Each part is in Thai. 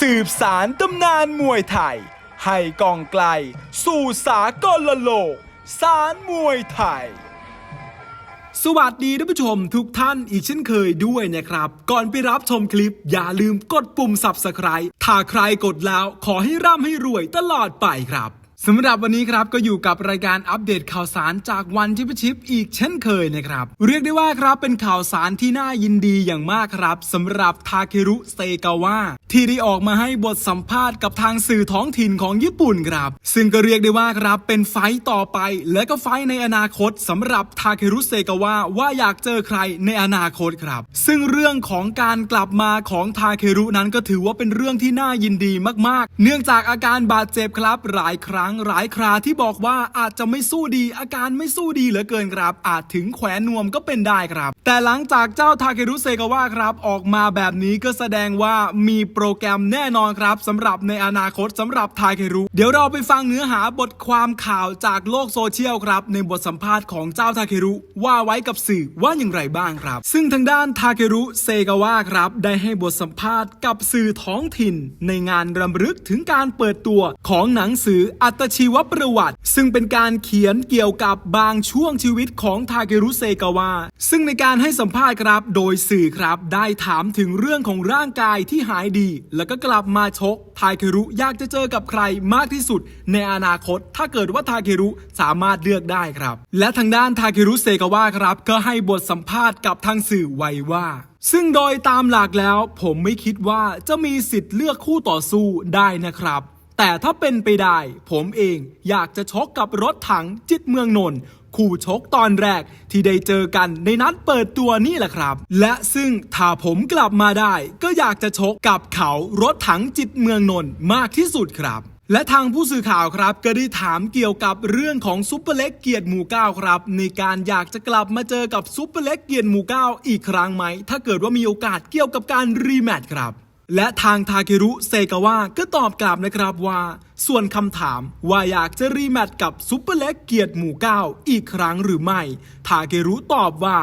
สืบสารตำนานมวยไทย ให้กองไกล สู่สากลโลก สารมวยไทย สวัสดีท่านผู้ชมทุกท่านอีกเช่นเคยด้วยนะครับ ก่อนไปรับชมคลิป อย่าลืมกดปุ่ม subscribe ถ้าใครกดแล้วขอให้ร่ำให้รวยตลอดไปครับ สำหรับวันนี้ครับก็อยู่กับรายการอัปเดตข่าวสารจากวันที่พิชิปอีกเช่นเคยนะครับ เรียกได้ว่าครับเป็นข่าวสารที่น่ายินดีอย่างมากครับสำหรับทาเครุเซกาวะที่ได้ออกมาให้บทสัมภาษณ์กับทางสื่อท้องถิ่นของญี่ปุ่นครับ ซึ่งก็เรียกได้ว่าครับเป็นไฟต่อไป และก็ไฟในอนาคตสำหรับทาเครุเซกาวะว่าอยากเจอใครในอนาคตครับ ซึ่งเรื่องของการกลับมาของทาเครุนั้นก็ถือว่าเป็นเรื่องที่น่ายินดีมาก ๆ เนื่องจากอาการบาดเจ็บครับหลายครั้ง้งหลายคราที่บอกว่าอาจจะไม่สู้ดี อาการไม่สู้ดีเหลือเกินครับ อาจถึงแขวนนวมก็เป็นได้ครับ แต่หลังจากเจ้าทาเครุเซกาวะครับ ออกมาแบบนี้ก็แสดงว่ามีโปรแกรมแน่นอนครับสำหรับในอนาคตสำหรับทาเครุเดี๋ยวเราไปฟังเนื้อหาบทความข่าวจากโลกโซเชียลครับ ในบทสัมภาษณ์ของเจ้าทาเครุว่าไว้กับสื่อว่าอย่างไรบ้างครับ ซึ่งทางด้านทาเครุเซกาวะครับ ได้ให้บทสัมภาษณ์กับสื่อท้องถิ่น ในงานรำลึกถึงการเปิดตัวของหนังสืออัตตชีวประวัติ ซึ่งเป็นการเขียนเกี่ยวกับบางช่วงชีวิตของทาเครุเซกาวะซึ่งในการให้สัมภาษณ์ครับโดยสื่อครับ ได้ถามถึงเรื่องของร่างกายที่หายดี แล้วก็กลับมาชกทาเครุอยากจะเจอกับใครมากที่สุด ในอนาคต ถ้าเกิดว่าทาเครุสามารถเลือกได้ครับ และทางด้านทาเครุเซกาวะครับ ก็ให้บทสัมภาษณ์กับทางสื่อไว้ว่าซึ่งโดยตามหลักแล้วผมไม่คิดว่าจะมีสิทธิ์เลือกคู่ต่อสู้ได้นะครับ แต่ถ้าเป็นไปได้ ผมเองอยากจะชกกับรถถังจิตเมืองนนท์คู่ชกตอนแรกที่ได้เจอกันในนัดเปิดตัวนี่แหละครับ และซึ่งถ้าผมกลับมาได้ ก็อยากจะชกกับเขารถถังจิตเมืองนนท์มากที่สุดครับและทางผู้สื่อข่าวครับก็ได้ถามเกี่ยวกับเรื่องของซุปเปอร์เล็กเกียรติหมู่เก้าครับ ในการอยากจะกลับมาเจอกับซุปเปอร์เล็กเกียรติหมู่เก้าอีกครั้งไหม ถ้าเกิดว่ามีโอกาสเกี่ยวกับการรีแมตช์ครับ และทางทาเครุเซกาวะก็ตอบกลับนะครับว่า ส่วนคำถามว่าอยากจะรีแมตช์กับซุปเปอร์เล็กเกียรติหมู่เก้าอีกครั้งหรือไม่ ทาเครุตอบว่า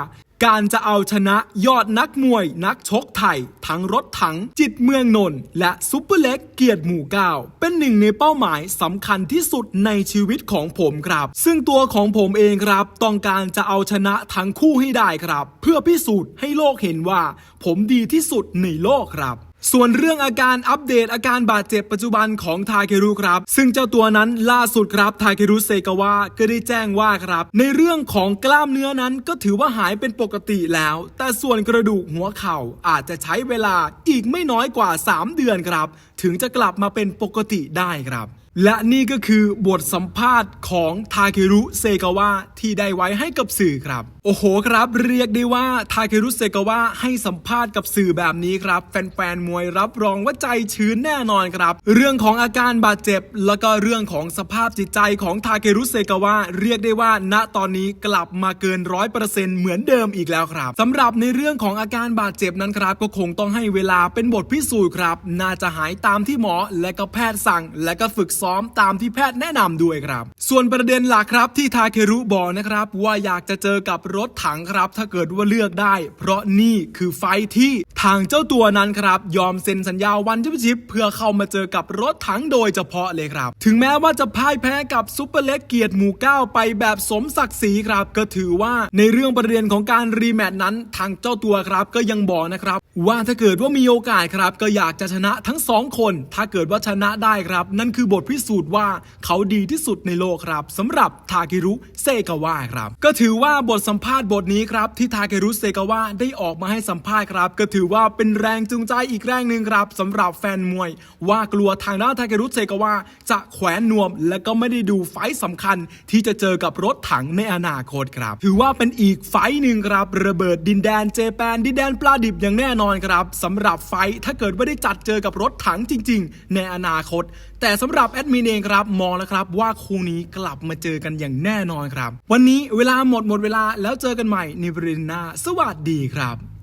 การจะเอาชนะยอดนักมวยนักชกไทย ทั้งรถถังจิตเมืองนนท์และซุปเปอร์เล็กเกียรติหมู่เก้าเป็นหนึ่งในเป้าหมายสำคัญที่สุดในชีวิตของผมครับ ซึ่งตัวของผมเองครับ ต้องการจะเอาชนะทั้งคู่ให้ได้ครับ เพื่อพิสูจน์ให้โลกเห็นว่า ผมดีที่สุดในโลกครับ ส่วนเรื่องอาการอัปเดตอาการบาดเจ็บปัจจุบันของทาเครุครับ ซึ่งเจ้าตัวนั้นล่าสุดครับทาเครุเซกาวะก็ได้แจ้งว่าครับ ในเรื่องของกล้ามเนื้อนั้นก็ถือว่าหายเป็นปกติแล้ว แต่ส่วนกระดูกหัวเข่าอาจจะใช้เวลาอีกไม่น้อยกว่า 3 เดือนครับ ถึงจะกลับมาเป็นปกติได้ครับ และนี่ก็คือบทสัมภาษณ์ของทาเครุเซกาวะ ที่ได้ไว้ให้กับสื่อครับ โอ้โหครับ เรียกได้ว่าทาเครุเซกาวะให้สัมภาษณ์กับสื่อแบบนี้ครับ แฟนๆมวยรับรองว่าใจชื้นแน่นอนครับ เรื่องของอาการบาดเจ็บ แล้วก็เรื่องของสภาพจิตใจของทาเครุเซกาวะเรียกได้ว่า ณตอนนี้กลับมาเกินร้อยเปอร์เซ็นต์เหมือนเดิมอีกแล้วครับสำหรับในเรื่องของอาการบาดเจ็บนั้นครับ ก็คงต้องให้เวลาเป็นบทพิสูจน์ครับ น่าจะหายตามที่หมอและก็แพทย์สั่ง และก็ฝึกซ้อมตามที่แพทย์แนะนำด้วยครับ ส่วนประเด็นหลักครับที่ทาเครุบอกนะครับว่าอยากจะเจอกับรถถังครับ ถ้าเกิดว่าเลือกได้ เพราะนี่คือไฟที่ทางเจ้าตัวนั้นครับยอมเซ็นสัญญาวันชิปชิปเพื่อเข้ามาเจอกับรถถังโดยเฉพาะเลยครับ ถึงแม้ว่าจะพ่ายแพ้กับซุปเปอร์เล็กเกียรติหมู่เก้าไปแบบสมศักดิ์ศรีครับ ก็ถือว่าในเรื่องประเด็นของการรีแมตช์นั้น ทางเจ้าตัวครับก็ยังบอกนะครับ ว่าถ้าเกิดว่ามีโอกาสครับ ก็อยากจะชนะทั้งสองคน ถ้าเกิดว่าชนะได้ครับ นั่นคือบทพิสูจน์ว่าเขาดีที่สุดในโลกครับสำหรับทาเครุเซกาวะครับ ก็ถือว่าบทสัมภาษณ์บทนี้ครับที่ทาเครุเซกาวะได้ออกมาให้สัมภาษณ์ครับ ก็ถือว่าเป็นแรงจูงใจอีกแรงหนึ่งครับสำหรับแฟนมวย ว่ากลัวทางด้านทาเครุเซกาวะจะแขวนนวม และก็ไม่ได้ดูไฟต์สำคัญ ที่จะเจอกับรถถังในอนาคตครับ ถือว่าเป็นอีกไฟหนึ่งครับระเบิดดินแดนเจแปนดินแดนปลาดิบอย่างแน่นอนครับสำหรับไฟถ้าเกิดว่าได้จัดเจอกับรถถังจริง ๆ ในอนาคต แต่สำหรับแอดมินเองครับมองแล้วครับว่าคู่นี้กลับมาเจอกันอย่างแน่นอนครับ วันนี้เวลาหมดหมดเวลาแล้วเจอกันใหม่ในบริณหน้าสวัสดีครับ